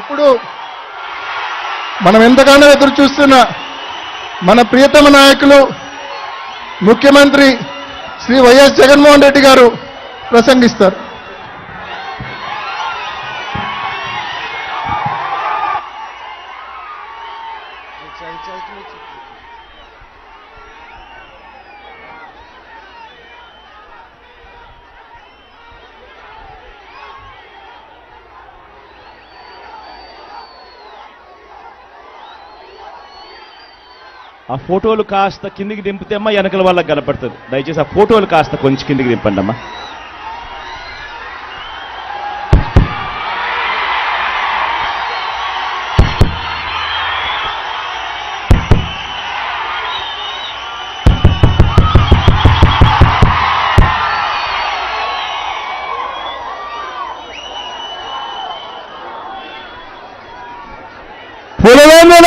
ఇప్పుడు మనం ఎంతగానో ఎదురు చూస్తున్న మన ప్రియతమ నాయకులు ముఖ్యమంత్రి శ్రీ వైఎస్ జగన్మోహన్ రెడ్డి గారు ప్రసంగిస్తారు. ఆ ఫోటోలు కాస్త కిందికి దింపితే అమ్మా వెనకల వాళ్ళకి కనపడుతుంది. దయచేసి ఆ ఫోటోలు కాస్త కొంచెం కిందికి దింపండి అమ్మా. పులవేంద్ర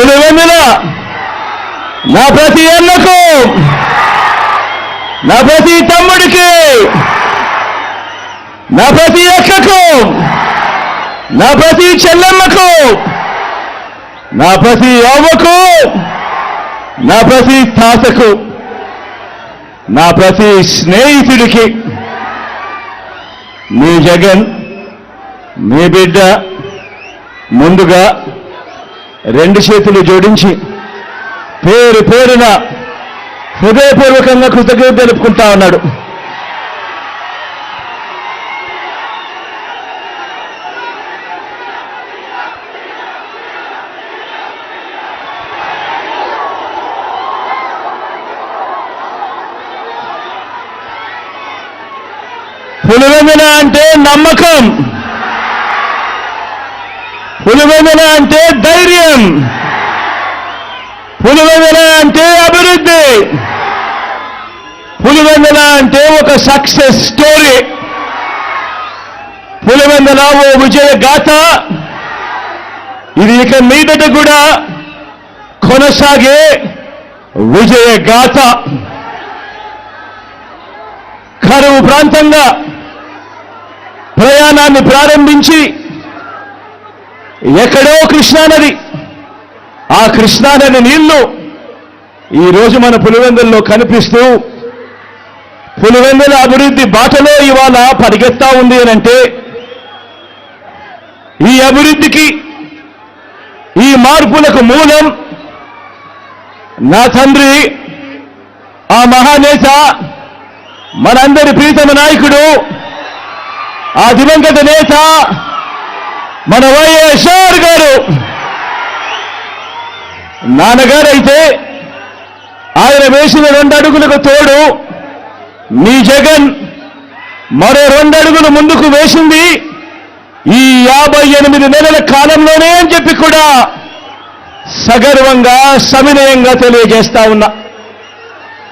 పులివెందుల నా ప్రతి అన్నకు నా ప్రతి తమ్ముడికి నా ప్రతి అక్కకు నా ప్రతి చెల్లెమ్మకు నా ప్రతి అవ్వకు నా ప్రతి తాతకు నా ప్రతి స్నేహితుడికి మీ జగన్ మీ బిడ్డ ముందుగా రెండు చేతులు జోడించి పేరు పేరున హృదయపూర్వకంగా కృతజ్ఞత తెలుపుకుంటా ఉన్నాడు. పులివెందన అంటే నమ్మకం. పులివెందన అంటే పులివెందల అంటే అభివృద్ధి. పులివెందల అంటే ఒక సక్సెస్ స్టోరీ పులివెందల ఓ విజయ గాథ ఇది ఇక మీదట కూడా కొనసాగే విజయ గాథ కరువు ప్రాంతంగా ప్రయాణాన్ని ప్రారంభించి ఎక్కడో కృష్ణానది. ఆ కృష్ణానది నీళ్ళు ఈరోజు మన పులివెందుల్లో కనిపిస్తూ పులివెందుల అభివృద్ధి బాటలో ఇవాళ పరిగెత్తా ఉంది అని అంటే ఈ అభివృద్ధికి ఈ మార్పులకు మూలం నా తండ్రి ఆ మహానేత మనందరి ప్రీతమ నాయకుడు ఆ దివంగత నేత మన వైఎస్ఆర్ గారు. నాన్నగారైతే ఆయన వేసిన రెండు అడుగులకు తోడు మీ జగన్ మరో రెండు అడుగులు ముందుకు వేసింది ఈ యాభై ఎనిమిది నెలల కాలంలోనే అని చెప్పి కూడా సగర్వంగా సవినయంగా తెలియజేస్తా ఉన్నా.